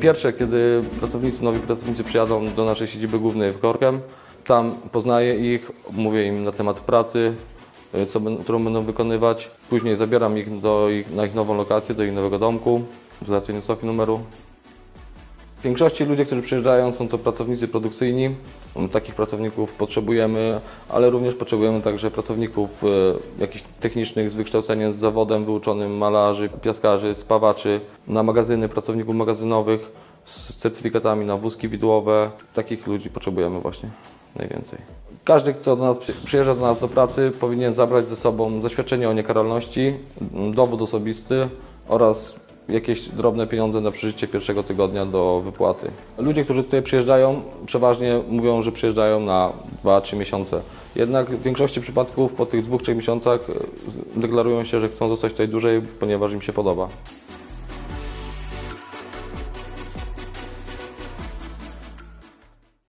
Pierwsze, kiedy pracownicy, nowi pracownicy przyjadą do naszej siedziby głównej w Korkiem, tam poznaję ich, mówię im na temat pracy, y, co, którą będą wykonywać. Później zabieram ich, do ich na ich nową lokację, do ich nowego domku, w załatwieniu Sofii numeru. W większości ludzie, którzy przyjeżdżają, są to pracownicy produkcyjni. Takich pracowników potrzebujemy, ale również potrzebujemy także pracowników e, jakichś technicznych z wykształceniem, z zawodem wyuczonym, malarzy, piaskarzy, spawaczy, na magazyny, pracowników magazynowych z certyfikatami na wózki widłowe. Takich ludzi potrzebujemy właśnie najwięcej. Każdy, kto do nas przy- przyjeżdża do nas do pracy, powinien zabrać ze sobą zaświadczenie o niekaralności, dowód osobisty oraz jakieś drobne pieniądze na przeżycie pierwszego tygodnia do wypłaty. Ludzie, którzy tutaj przyjeżdżają, przeważnie mówią, że przyjeżdżają na 2-3 miesiące. Jednak w większości przypadków po tych 2-3 miesiącach e, deklarują się, że chcą zostać tutaj dłużej, ponieważ im się podoba.